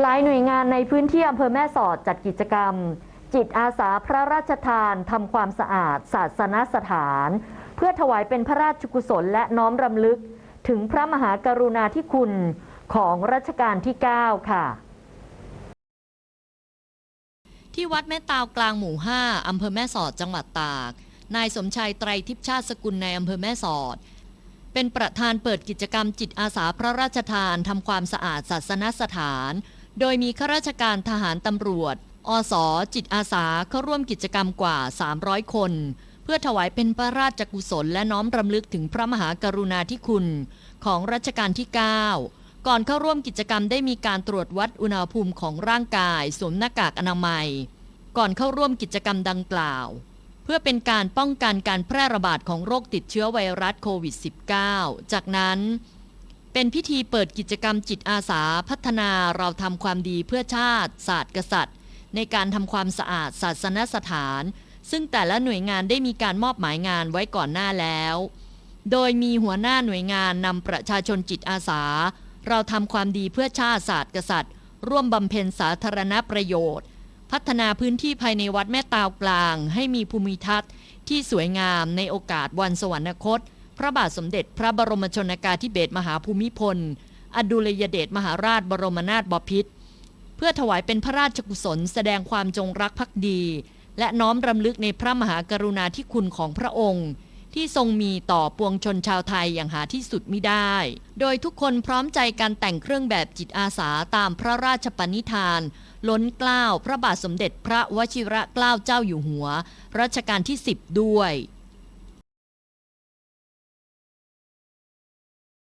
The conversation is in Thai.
หลายหน่วยงานในพื้นที่อำเภอแม่สอดจัดกิจกรรม จิตอาสาพระราชทานทำความสะอาด ศาสนสถาน เพื่อถวายเป็นพระราชกุศลและน้อมรำลึก ถึงพระมหากรุณาธิคุณของรัชกาลที่ 9 ค่ะ ที่วัดแม่ตาวกลางหมู่ 5 อำเภอแม่สอดจังหวัดตาก นายสมชัยไตรทิพชาติสกุลในอำเภอแม่สอดเป็นประธานเปิดกิจกรรมจิตอาสาพระราชทานทำความสะอาดศาสนสถาน โดยมีข้าราชการทหารตำรวจ อสจิตอาสาเข้าร่วมกิจกรรมกว่า 300 คน เพื่อถวายเป็นพระราชกุศลและน้อมรำลึกถึงพระมหากรุณาธิคุณ ของรัชกาลที่ 9 ก่อนเข้าร่วมกิจกรรมได้มีการตรวจวัดอุณหภูมิของร่างกายสวมหน้ากากอนามัย ก่อนเข้าร่วมกิจกรรมดังกล่าว เพื่อเป็นการป้องกันการแพร่ระบาดของโรคติดเชื้อไวรัสโควิด -19 จากนั้น เป็นพิธีเปิดกิจกรรมจิตอาสาพัฒนาเราทำความดีเพื่อชาติ ศาสตร์กษัตริย์ ในการทำความสะอาดศาสนสถาน ซึ่งแต่ละหน่วยงานได้มีการมอบหมายงานไว้ก่อนหน้าแล้ว โดยมีหัวหน้าหน่วยงานนำประชาชนจิตอาสา เราทำความดีเพื่อชาติศาสตร์กษัตริย์ ร่วมบำเพ็ญสาธารณประโยชน์ พัฒนาพื้นที่ภายในวัดแม่ตาวกลาง ให้มีภูมิทัศน์ที่สวยงามในโอกาสวันสวรรคต พระบาทสมเด็จพระบรมชนากาธิเบศรมหาภูมิพล อดุลยเดชมหาราชบรมนาถบพิตรเพื่อถวายเป็นพระราชกุศลแสดงความจงรักภักดี และน้อมรำลึกในพระมหากรุณาธิคุณของพระองค์ที่ทรงมีต่อปวงชนชาวไทยอย่างหาที่สุดมิได้ โดยทุกคนพร้อมใจการแต่งเครื่องแบบจิตอาสาตามพระราชปณิธาน ล้นเกล้าพระบาทสมเด็จพระวชิระเกล้าเจ้าอยู่หัว รัชกาลที่ 10 ด้วย